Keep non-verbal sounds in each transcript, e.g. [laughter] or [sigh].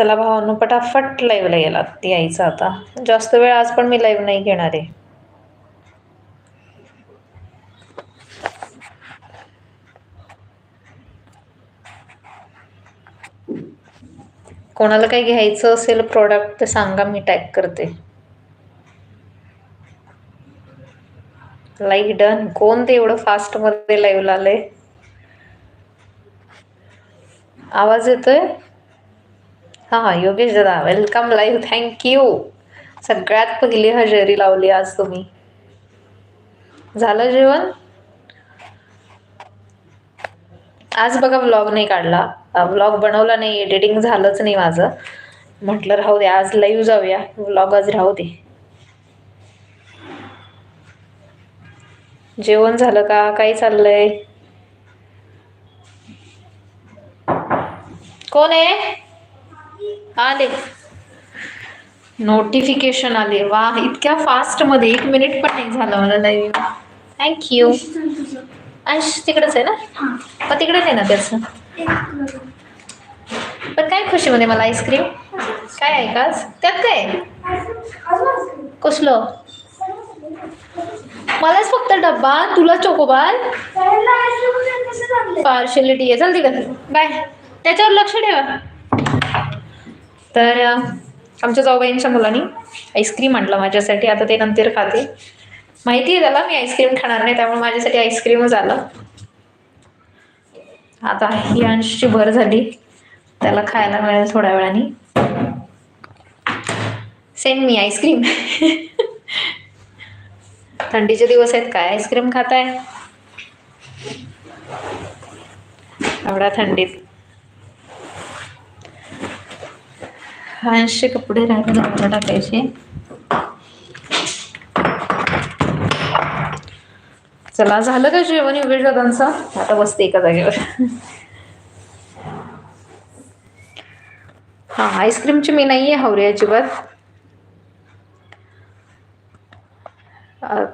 चला भावांनो पटाफट लाईव्हला गेलात यायचं आता. जास्त वेळ आज पण मी लाईव्ह नाही घेणार आहे. कोणाला काही घ्यायचं असेल प्रोडक्ट तर सांगा मी टॅग करते. लाईक डन कोण ते एवढं फास्टमध्ये लाईव्ह आलंय? आवाज येतोय? हा योगेश दादा वेलकम लाईव्ह थँक्यू सगळ्यात पहिली हजेरी लावली आज तुम्ही. झालं जेवण? आज बघा व्लॉग नाही काढला. व्लॉग बनवला नाही एडिटिंग झालंच नाही माझं. म्हटलं राहू दे आज लाईव्ह जाऊया. व्लॉग आज राहू दे. जेवण झालं का? काय चाललंय? कोण आहे? आले. नोटिफिकेशन आले. वा इतक्या फास्टमध्ये एक मिनिट पण नाही झालं मला लाईव्ह थँक्यू अंश तिकडेच आहे ना? पण तिकडे नाही ना त्याचं? पण काय खुशीमध्ये मला आईस्क्रीम काय आहे का? त्यात काय? कसलं? मलाच फक्त डब्बा तुला चोकोबार? पार्शलिटी आहे. चल तिकडे. बाय त्याच्यावर लक्ष ठेवा. तर आमच्या जाऊबाईंच्या मुलांनी आईस्क्रीम आणलं माझ्यासाठी. आता ते नंतर खाते. माहिती आहे त्याला मी आईस्क्रीम खाणार नाही त्यामुळे माझ्यासाठी आईस्क्रीमच आलं आता ही अंशची भर झाली. त्याला खायला मिळेल थोड्या वेळाने. Send me ice cream. [laughs] थंडीचे दिवस आहेत काय आईस्क्रीम खाताय? एवढ्या थंडीत. अंशचे कपडे राहिले जायला टाकायचे. चला झालं का जेवण योगेश दादांचं? आता बसते एका जागेवर. हा आईस्क्रीमची मी नाही आहे हवरी अजिबात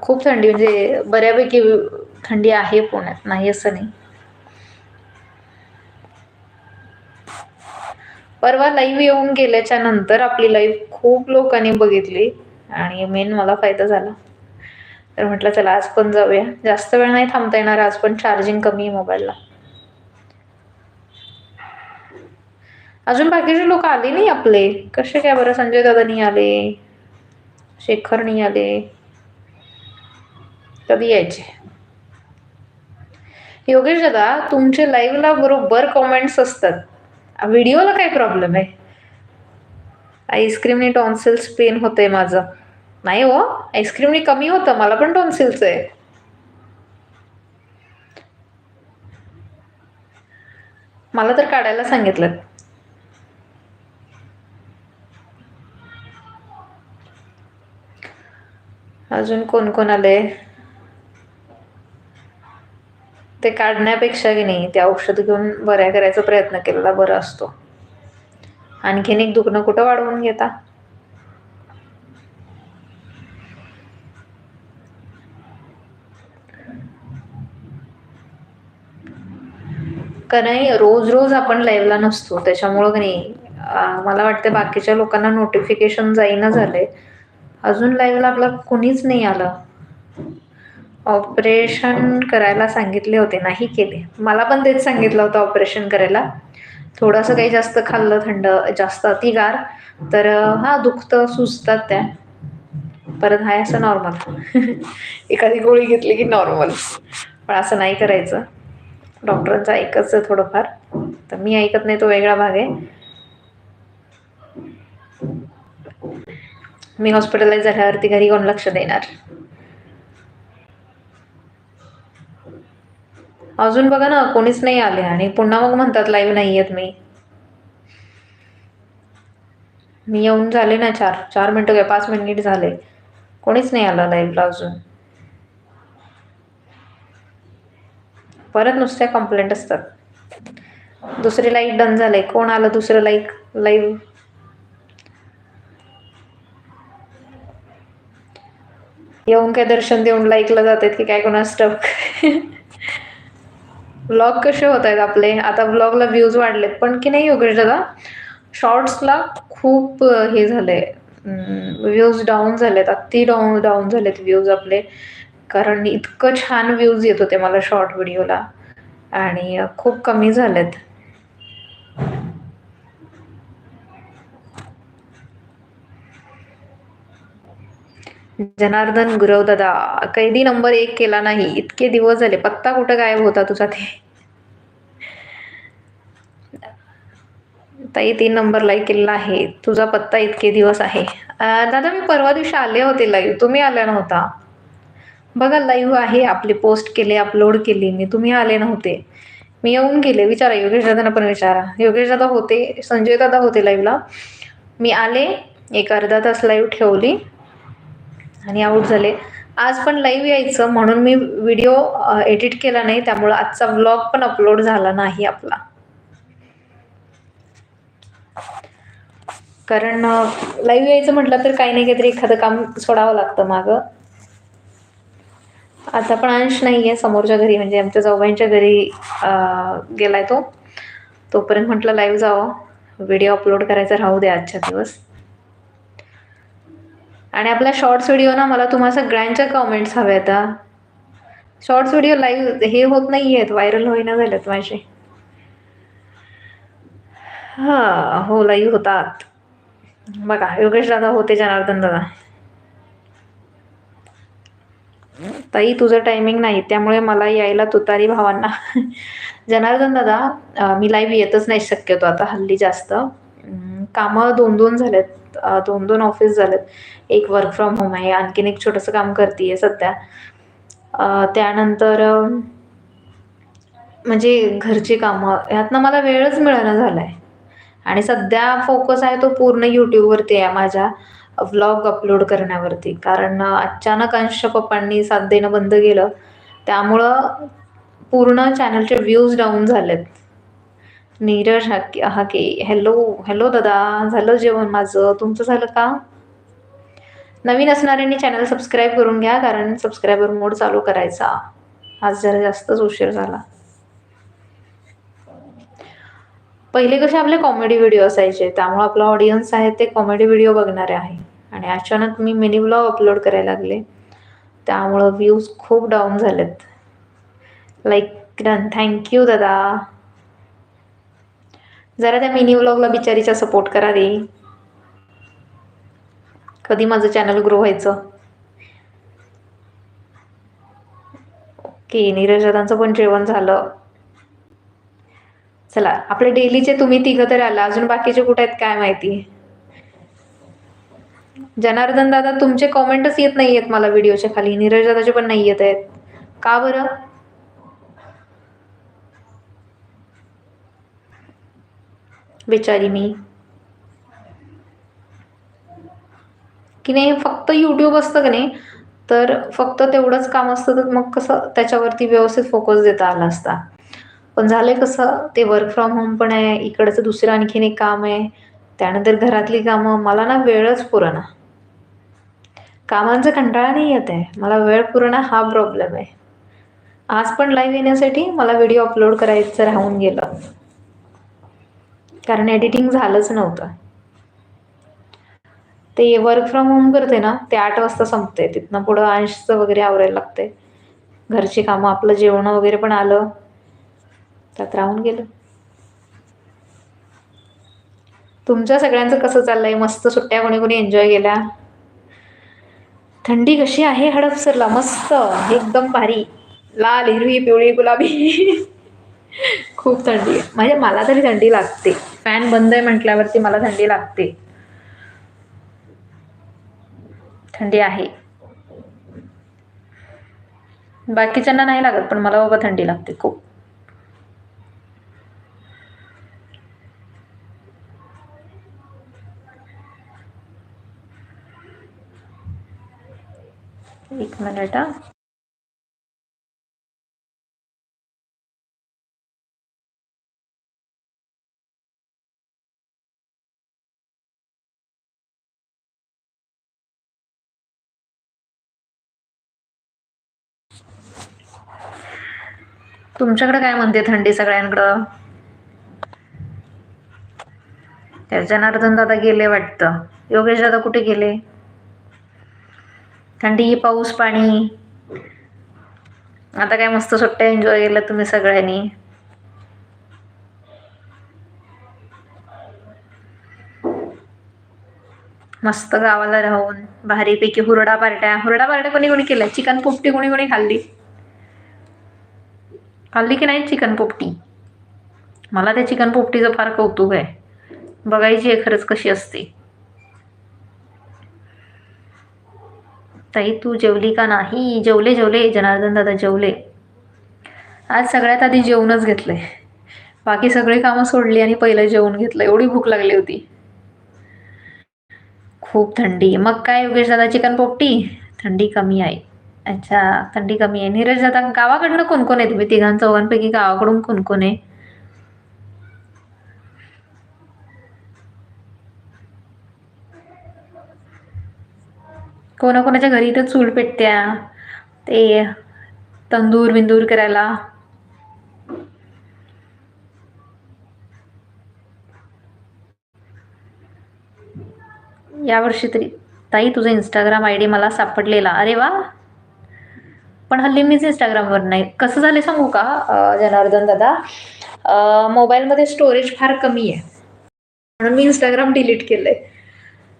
खूप थंडी म्हणजे बऱ्यापैकी थंडी आहे पुण्यात नाही असं नाही. परवा लाईव्ह येऊन गेल्याच्यानंतर आपली लाईव्ह खूप लोकांनी बघितली आणि मेन मला फायदा झाला. तर म्हटलं चला आज पण जाऊया. जास्त वेळ नाही थांबता येणार आज पण चार्जिंग कमी आहे मोबाईलला अजून बाकीचे लोक आले नाही आपले. कसे काय बरं? संजय दादा नाही आले. शेखर नाही आले. कधी यायचे? योगेश दादा तुमचे लाईव्हला बरोबर कॉमेंट्स असतात. व्हिडिओला काय प्रॉब्लेम आहे? आईस्क्रीमने टॉन्सिल्स पेन होतंय माझं. नाही हो आईस्क्रीमने कमी होतं मला पण टॉन्सिल्स आहे. मला तर काढायला सांगितलं. अजून कोण कोण आले ते काढण्यापेक्षा की नाही ते औषध घेऊन बऱ्या करायचा प्रयत्न केलेला बरा असतो. आणखीन एक दुखणं कुठं वाढवून घेता? का नाही रोज रोज आपण लाईव्हला नसतो. त्याच्यामुळं की नाही मला वाटतं बाकीच्या लोकांना नोटिफिकेशन जाईना झाले अजून लाईव्हला आपला कुणीच नाही आलं. ऑपरेशन करायला सांगितले होते नाही केले. मला पण तेच सांगितलं होतं ऑपरेशन करायला. थोडंसं काही जास्त खाल्लं थंड जास्त अतिगार. तर हां हा दुखतं सुचतात त्या. परत हाय असं नॉर्मल [laughs] एखादी गोळी घेतली की नॉर्मल पण असं नाही करायचं. डॉक्टरांचं ऐकायचं थोडंफार. तर मी ऐकत नाही तो वेगळा भाग आहे. मी हॉस्पिटलाइज झाल्यावरती घरी कोण लक्ष देणार? अजून बघा ना कोणीच नाही आले आणि पुन्हा मग म्हणतात लाईव्ह नाही येत मी. मी येऊन झाले ना चार चार मिनटं काय पाच मिनिट झाले. कोणीच नाही आलं लाईव्हला अजून. परत नुसत्या कंप्लेंट असतात. दुसरी लाईक डन झाले. कोण आलं दुसरं लाईक लाईव्ह येऊन काय दर्शन देऊन लाईकला जातात की काय कोणा स्टक [laughs] ब्लॉग कसे होत आहेत आपले? आता ब्लॉगला व्ह्यूज वाढलेत. पण की नाही योगेश दादा? शॉर्ट्सला खूप हे झालंय. व्ह्यूज डाऊन झालेत. अति डाऊन डाऊन झालेत व्ह्यूज आपले. कारण इतकं छान व्ह्यूज येत होते मला शॉर्ट व्हिडिओला आणि खूप कमी झालेत. जनार्दन गुरव दादा कैदी नंबर एक केला नाही. इतके दिवस झाले. पत्ता कुठं गायब होता तुझा ते? ताई तीन नंबर लाईक केलेला आहे. तुझा पत्ता इतके दिवस आहे. दादा मी परवा दिवशी आले होते लाईव्ह तुम्ही आल्या नव्हता. बघा लाईव्ह आहे. आपले पोस्ट केले अपलोड केली. मी तुम्ही आले नव्हते. मी येऊन गेले. विचारा योगेश दादांना पण विचारा. योगेश दादा होते संजय दादा होते लाईव्हला मी आले एक अर्धा तास लाईव्ह ठेवली. आणि आऊट झाले. आज पण लाईव्ह यायचं म्हणून मी व्हिडिओ एडिट केला नाही त्यामुळं आजचा व्लॉग पण अपलोड झाला नाही आपला. कारण लाईव्ह यायचं म्हटलं तर काही नाही काहीतरी एखादं काम सोडावं लागतं मागं. आता पण अंश नाही आहे समोरच्या घरी म्हणजे आमच्या जाऊबाईंच्या घरी गेलाय तो. तोपर्यंत म्हटलं लाईव्ह जावं. व्हिडिओ अपलोड करायचा राहू दे आजच्या दिवस. आणि आपला शॉर्ट्स व्हिडिओ ना मला तुम्हा सगळ्यांच्या कमेंट्स हव्या आता शॉर्ट्स व्हिडिओ लाईव्ह हे होत नाही आहेत व्हायरल होईना झालेत माझे. हां हो लाईव्ह होतात. बघा योगेश दादा होते जनार्दन दादा. ताई तुझं टायमिंग नाही त्यामुळे मला यायला तुतारी भावांना. जनार्दन दादा मी लाईव्ह येतच नाही शक्यतो आता हल्ली जास्त. कामं दोन दोन झालेत. दोन दोन ऑफिस झालेत. एक वर्क फ्रॉम होम आहे आणखीन एक छोटंसं काम करते सध्या. त्यानंतर म्हणजे घरची कामं ह्यातनं मला वेळच मिळणं झाला आहे आणि सध्या फोकस आहे तो पूर्ण यूट्यूबवरती आहे माझ्या व्लॉग अपलोड करण्यावरती. कारण अचानक अंश पप्पांनी साथ देणं बंद केलं. त्यामुळं पूर्ण चॅनलचे व्ह्यूज डाऊन झालेत. नीरज हाके हाके हॅलो हॅलो दादा. झालं जेवण माझं? तुमचं झालं का? नवीन असणाऱ्यांनी चॅनल सबस्क्राईब करून घ्या कारण सबस्क्रायबर मोड चालू करायचा. आज जरा जास्तच उशीर झाला. पहिले कसे आपले कॉमेडी व्हिडिओ असायचे त्यामुळे आपला ऑडियन्स आहे ते कॉमेडी व्हिडिओ बघणारे आहे. आणि अचानक मी मिनी ब्लॉग अपलोड करायला लागले. त्यामुळं व्ह्यूज खूप डाऊन झालेत. लाईक थँक्यू दादा. जरा त्या मिनी व्लॉगला बिचारीचा सपोर्ट करा रे. कधी माझं चॅनल ग्रो व्हायचं? ओके नीरजदादाचं पण जेवण झालं. चला आपले डेलीचे तुम्ही तिघं तर आला. अजून बाकीचे कुठे आहेत काय माहिती? जनार्दन दादा तुमचे कॉमेंटच येत नाही आहेत मला व्हिडिओच्या खाली. नीरज दादाचे पण नाही येत आहेत. का बरं? बिचारी मी. की नाही फक्त यूट्यूब असतं की नाही तर फक्त तेवढंच काम असतं तर मग कसं त्याच्यावरती व्यवस्थित फोकस देता आला असता. पण झालंय कसं ते वर्क फ्रॉम होम पण आहे इकडचं दुसरं आणखीन एक काम आहे त्यानंतर घरातली कामं मला ना वेळच पुरेना. कामांचा कंटाळा नाही येत आहे मला वेळ पुरणा हा प्रॉब्लेम आहे. आज पण लाईव्ह येण्यासाठी मला व्हिडिओ अपलोड करायचं राहून गेलं. कारण एडिटिंग झालंच नव्हतं. ते वर्क फ्रॉम होम करते ना ते आठ वाजता संपते. तिथनं पुढं अंशचं वगैरे आवरायला लागते. घरची कामं आपलं जेवण वगैरे पण आलं त्यात राहून गेलं. तुमच्या सगळ्यांचं कसं चाललंय? मस्त सुट्ट्या कोणी कोणी एन्जॉय केल्या? थंडी कशी आहे हडपसरला? मस्त एकदम भारी. लाल हिरवी पिवळी गुलाबी. [laughs] खूप थंडी आहे. म्हणजे मला तरी थंडी लागते. फॅन बंद आहे म्हटल्यावरती मला थंडी लागते. थंडी आहे. बाकीच्यांना नाही लागत पण मला बाबा थंडी लागते खूप. एक मिनिट हा. तुमच्याकडे काय म्हणते थंडी सगळ्यांकडं? हे जनार्दन दादा गेले वाटतं. योगेश दादा कुठे गेले? थंडी पाऊस पाणी. आता काय मस्त सुट्ट्या एन्जॉय केलं तुम्ही सगळ्यांनी. मस्त गावाला राहून भारीपैकी हुरडा पार्ट्या. हुरडा पार्ट्या कोणी कोणी केल्या? चिकन पोपटी कोणी कोणी खाल्ली? खाल्ली की नाही चिकन पोपटी? मला त्या चिकन पोपटीचं फार कौतुक आहे. बघायची आहे खरंच कशी असते. ताई तू जेवली का नाही? जेवले जेवले. जनार्दन दादा जेवले. आज सगळ्यात आधी जेवणच घेतलंय. बाकी सगळी कामं सोडली आणि पहिलं जेवण घेतलं. एवढी भूक लागली होती. खूप थंडी. मग काय योगेश दादा चिकन पोपटी? थंडी कमी आहे. अच्छा थंडी कमी आहे. नीरज दादा गावाकडनं कोण कोण आहे तुम्ही? तिघां चौघांपैकी गावाकडून कोण कोण आहे? कोणाकोणाच्या घरी तर चूल पेटत्या? ते तंदूर बिंदूर करायला. यावर्षी तरी ताई तुझा इंस्टाग्राम आय डी मला सापडलेला. अरे वा! पण हल्ली मीच इंस्टाग्रामवर नाही. कसं झालं सांगू का जनार्दन दादा? मोबाईलमध्ये स्टोरेज फार कमी आहे. म्हणून मी इंस्टाग्राम डिलीट केलं आहे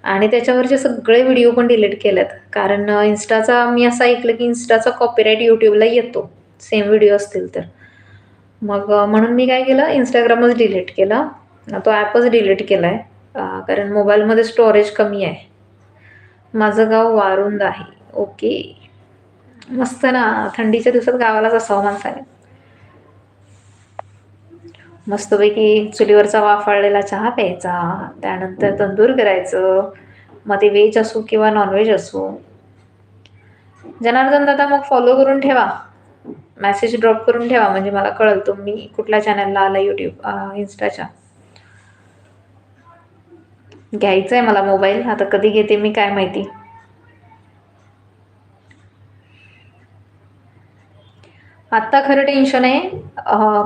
आणि त्याच्यावरचे सगळे व्हिडिओ पण डिलीट केलेत. कारण इन्स्टाचा मी असं ऐकलं की इन्स्टाचा कॉपीराईट यूट्यूबला येतो. सेम व्हिडिओ असतील तर. मग म्हणून मी काय केलं? इंस्टाग्रामच डिलीट केलं. तो ॲपच डिलीट केला आहे कारण मोबाईलमध्ये स्टोरेज कमी आहे. माझं गाव वारुंद आहे. ओके मस्त ना थंडीच्या दिवसात गावालाच असावं माणसाने. मस्तपैकी चुलीवरचा वाफाळलेला चहा प्यायचा त्यानंतर तंदूर करायचं मग ते व्हेज असो किंवा नॉनव्हेज असो. जनार्दन दादा मग फॉलो करून ठेवा. मेसेज ड्रॉप करून ठेवा म्हणजे मला कळल तुम्ही कुठल्या चॅनलला आला यूट्यूब इन्स्टाच्या घ्यायचं आहे मला मोबाईल आता कधी घेते मी काय माहिती. आत्ता खरं टेन्शन आहे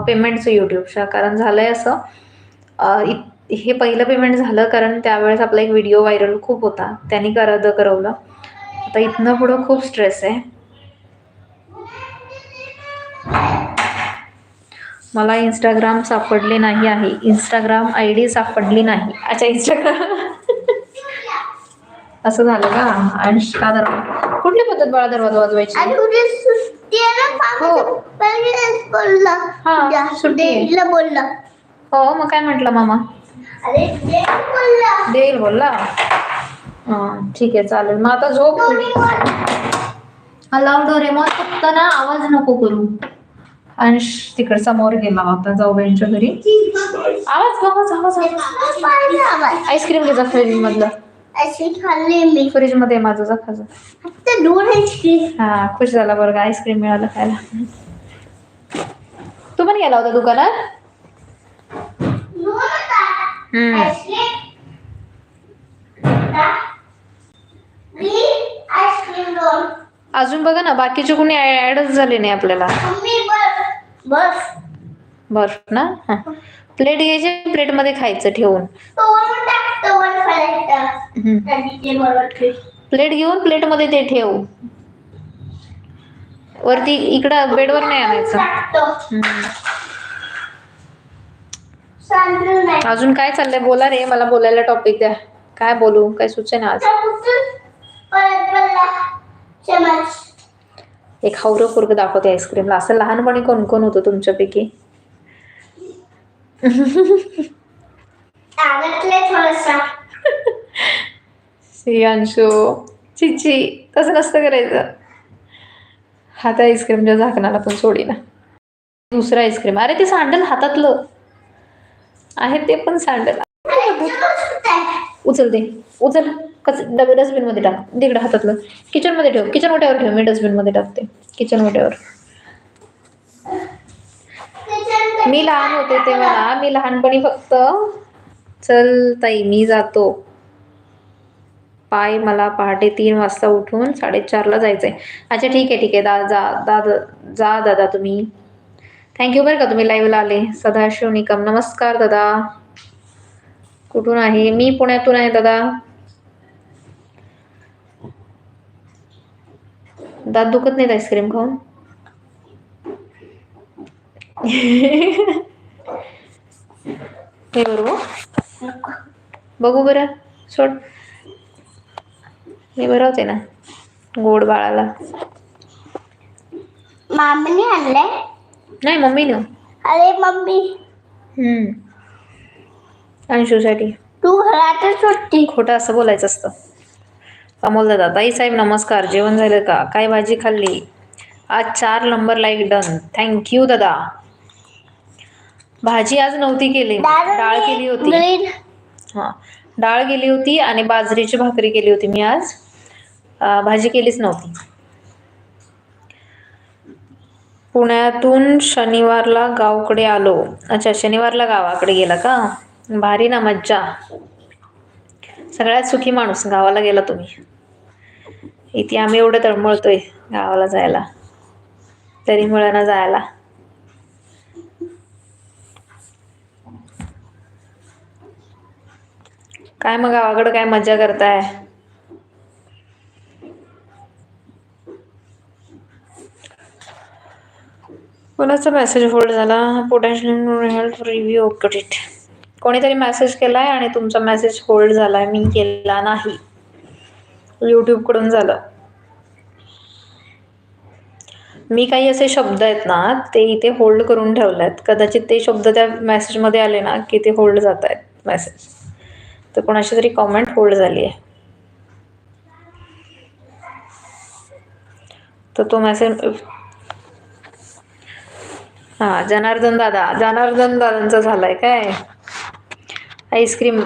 पेमेंटचं यूट्यूबच्या कारण झालं आहे असं हे पहिलं पेमेंट झालं कारण त्यावेळेस आपला एक व्हिडिओ व्हायरल खूप होता. त्यांनी करद करवलं. आता इथनं पुढं खूप स्ट्रेस आहे. मला इंस्टाग्राम सापडले नाही आहे. इंस्टाग्राम आय डी सापडली नाही. अच्छा इंस्टाग्राम असं झालं का? आणि का दरवाजा. कुठली पद्धत बाळा दरवाजा वाजवायची? हो. हा, उद्या सुट्टी. आहे. डेडला बोलला. हो मग काय म्हटलं मामा? अरे डेड बोलला. देईल बोलला? हां ठीक आहे चालेल. मग आता झोप अलाव डोरेमॉन फक्त ना आवाज नको करू. अंश तिकड समोर गेला होता जाऊबाईंच्या घरी. आवाज आवाज आवाज आवाज. आईस्क्रीम घे जा फ्रीज मधलं. अशी खाल्ली मी. फ्रीजमध्ये आहे माझं जा खाजा फक्त दोन आईस्क्रीम हा खुश झाला बरं का आईस्क्रीम मिळालं खायला. तू पण गेला होता दुकानात? दोन होता. हम्म. आईस्क्रीम मी आईस्क्रीम दोन. अजून बघा ना बाकीचे कोणी ऍडच झाले नाही आपल्याला. मम्मी बस. बस. बर्फ ना? हा. प्लेट घ्यायची प्लेटमध्ये खायचं ठेवून. प्लेट घेऊन प्लेटमध्ये ते ठेव. वरती इकडं बेडवर नाही आणायचं. अजून काय चाललंय? बोला रे मला बोलायला टॉपिक द्या. काय बोलू? काय सुचे ना आज एक हावरं पोरग दाखवते आईस्क्रीमला असं लहानपणी कोण कोण होतं तुमच्यापैकी? सांगितलंय थोडसा. ची चिची तसं नसतं करायचं? हात आईस्क्रीमच्या झाकणाला पण सोडीना दुसरं आईस्क्रीम अरे ते सांडल हातातलं. आहे ते पण सांडल. उचल दे उचल. कच डबे डस्टबिनमध्ये टाक. तिकडे हातातलं. किचनमध्ये ठेव. किचन ओट्यावर ठेव. मी डस्टबिनमध्ये टाकते. किचन ओट्यावर. मी लहान होते तेव्हा ना मी लहानपणी फक्त चल ताई मी जातो. पाय मला पहाटे तीन वाजता उठून साडेचारला जायचं आहे अच्छा ठीक आहे ठीक आहे. दा जा दादा जा दादा तुम्ही. थँक्यू बरं का तुम्ही लाईव्हला आले. सदाशिव निकम नमस्कार दादा. कुठून आहे? मी पुण्यातून आहे दादा. दात दुखत नाहीत आईस्क्रीम खाऊन? हे बरोबर बघू बरं सोड मी बरं होते ना गोड बाळाला मामीने आणले नाही मम्मीनं अरे मम्मी हम्म. अंशूसाठी तू घरातच होती खोटं असं बोलायचं असतं अमोल दादा ताई साहेब नमस्कार जेवण झालं का काय भाजी खाल्ली आज चार नंबर लाईक डन थँक्यू दादा भाजी आज नव्हती केली. डाळ केली होती. हां. डाळ केली होती आणि बाजरीची भाकरी केली होती मी आज. भाजी केलीच नव्हती. पुण्यातून शनिवारला गावकडे आलो. अच्छा शनिवारला गावाकडे गेला का? भारी ना मज्जा. सगळ्यात सुखी माणूस गावाला गेला तुम्ही. इथे आम्ही एवढं तळमळतोय गावाला जायला. तरी ना जायला. काय मग गावाकडं काय मजा करताय? कोणाचा मेसेज होल्ड झाला? पोटेन्शियल हेल्थ रिव्ह्यू इट कोणीतरी मेसेज केलाय आणि तुमचा मेसेज होल्ड झालाय मी केला नाही. यूट्यूबकडून झालं. मी काही असे शब्द आहेत ना ते इथे होल्ड करून ठेवले आहेत कदाचित ते शब्द त्या मेसेजमध्ये आले ना की ते होल्ड जात आहेत मेसेज तर कोणाची तरी कॉमेंट होल्ड झाली आहे. तर तो मेसेज हां जनार्दन दादा. जनार्दन दादांचा झालाय काय? आईस्क्रीम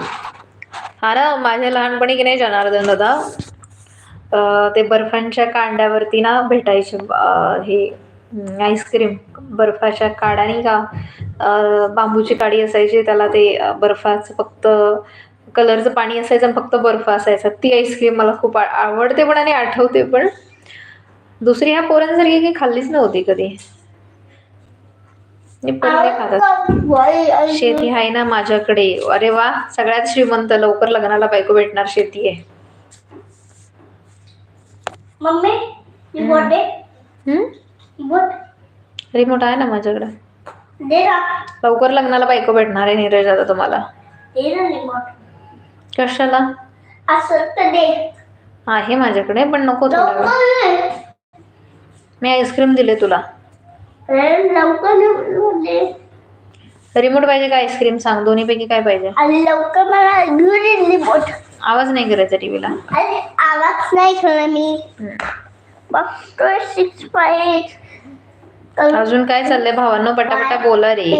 हा ना माझ्या लहानपणी की नाही जनार्दन दादा? ते बर्फांच्या कांड्यावरती ना भेटायचे हे आईस्क्रीम बर्फाच्या काड्या नाही का बांबूची काडी असायची त्याला ते बर्फाचं फक्त कलरचं पाणी असायचं आणि फक्त बर्फ असायचा. ती आईस्क्रीम मला खूप आवडते पण आणि आठवते पण. दुसरी ह्या पोरांसारखी काही खाल्लीच नव्हती कधी. खातात शेती आहे ना माझ्याकडे. अरे वा सगळ्यात श्रीमंत. लवकर लग्नाला बायको भेटणार शेती आहे. मम्मी रिमोट आहे ना माझ्याकडे. लवकर लग्नाला बायको भेटणार आहे नीरज आता तुम्हाला. कशाला? असं तर दे. आहे माझ्याकडे पण नको थोडा वेळ लवकर मी आईस्क्रीम दिले तुला. अरे लवकर रिमोट दे. रिमोट पाहिजे का आईस्क्रीम? सांग दोन्हीपैकी काय पाहिजे? आणि लवकर मला घेऊन ये रिमोट. आवाज नाही करायचा टीव्हीला. अरे आवाज नाही ठेवला मी. बघतोय सिक्स पॉईंट अजून काय चाललंय भावांनो? पटापटा बोला रे.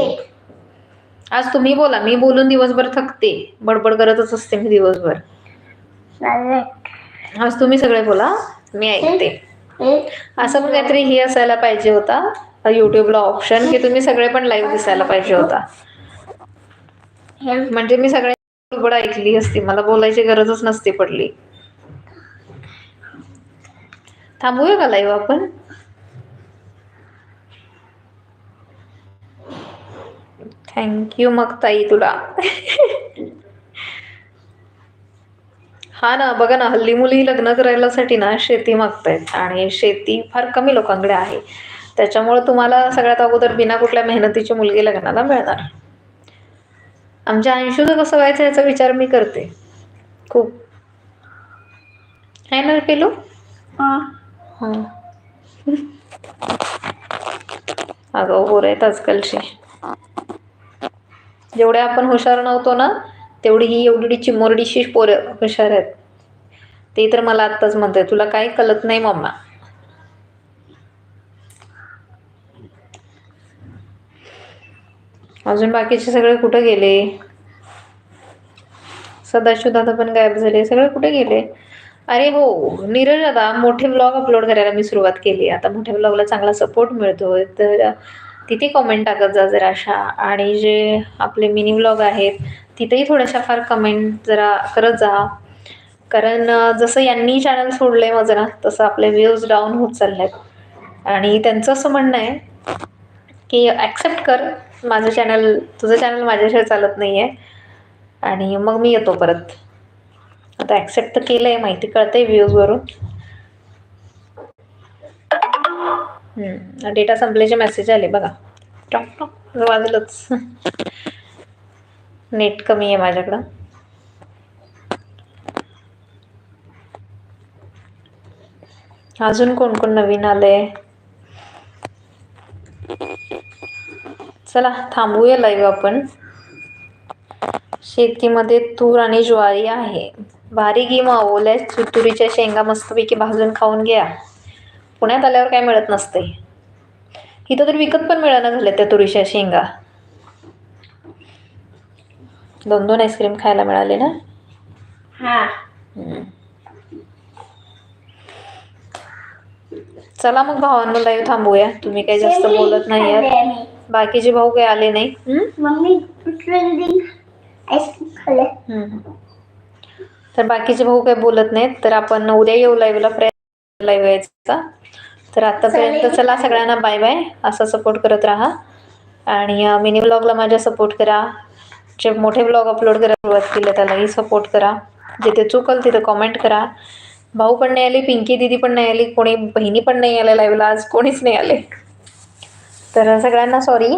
आज तुम्ही बोला मी बोलून दिवसभर थकते. बडबड करतच असते मी दिवसभर. आज तुम्ही सगळे बोला मी ऐकते. असं पण काहीतरी हे असायला पाहिजे होता. युट्यूबला ऑप्शन की तुम्ही सगळे पण लाईव्ह दिसायला पाहिजे होता. म्हणजे मी सगळ्यांची बडबड ऐकली असती मला बोलायची गरजच नसती पडली. थांबूया का लाईव्ह आपण? थँक्यू मग ताई तुला. हा ना बघा ना हल्ली मुली लग्न करायलासाठी ना शेती मागतायत. आणि शेती फार कमी लोकांकडे आहे. त्याच्यामुळे तुम्हाला सगळ्यात अगोदर बिना कुठल्या मेहनतीची मुलगी लग्नाला मिळणार. आमच्या अंशूचं कसं व्हायचं याचा विचार मी करते. खूप. आहे ना पेलू? हां. अगं पोरं आहेत आजकालची. जेवढे आपण हुशार नव्हतो ना तेवढी ही एवढी चिमोरडीशी पोरं हुशार आहेत. ते तर मला आत्ताच म्हणते तुला काही कळत नाही मम्मा. अजून बाकीचे सगळे कुठं गेले? सदाशिव दादा पण गायब झाले सगळे कुठे गेले? अरे हो नीरज दादा मोठे ब्लॉग अपलोड करायला मी सुरुवात केली. आता मोठ्या ब्लॉगला चांगला सपोर्ट मिळतो तर तिथे कमेंट टाकत जा जरा अशा. आणि जे आपले मिनी ब्लॉग आहेत तिथेही थोड्याशा फार कमेंट जरा करत जा. कारण जसं यांनी चॅनल सोडलं आहे माझं ना तसं आपले व्ह्यूज डाऊन होत चालले आहेत आणि त्यांचं असं म्हणणं आहे की ॲक्सेप्ट कर माझं चॅनल तुझं चॅनल माझ्याशिवाय चालत नाही आहे आणि मग मी येतो परत. आता ॲक्सेप्ट तर केलं आहे माहिती कळतं आहे व्ह्यूजवरून डेटा संपल्याचे मेसेज आले बघा. Talk talk. वाजलंच. [laughs] नेट कमी आहे माझ्याकडं. अजून कोण कोण नवीन आलंय? चला थांबूया लाईव्ह आपण. शेतीमध्ये तूर आणि ज्वारी आहे. भारी ओल्या तु- तुरीच्या शेंगा मस्तपैकी भाजून खाऊन घ्या. पुण्यात आल्यावर काय मिळत नसते. इथं तर विकत पण मिळालं झाल्या त्या तुरीच्या शेंगा. दोन दोन आईस्क्रीम खायला मिळाले ना? हा. चला मग भावांनो लाईव्ह थांबूया. तुम्ही काही जास्त बोलत नाही आहात. बाकीचे भाऊ काही आले नाही. तर बाकीचे भाऊ काही बोलत नाहीत. तर आपण उद्या येऊ लाईव्हला यायचा तर आतापर्यंत चला सगळ्यांना बाय बाय. असा सपोर्ट करत राहा. आणि मिनी ब्लॉगला माझ्या सपोर्ट करा. जे मोठे ब्लॉग अपलोड करायला सुरुवात केलं त्यालाही सपोर्ट करा. जिथे चुकल तिथे कॉमेंट करा. भाऊ पण नाही आले पिंकी दिदी पण नाही आली कोणी बहिणी पण नाही आल्या लाईव्हला आज कोणीच नाही आले. तर सगळ्यांना sorry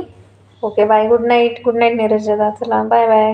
okay bye good night good night Neeraj दादा. चला बाय बाय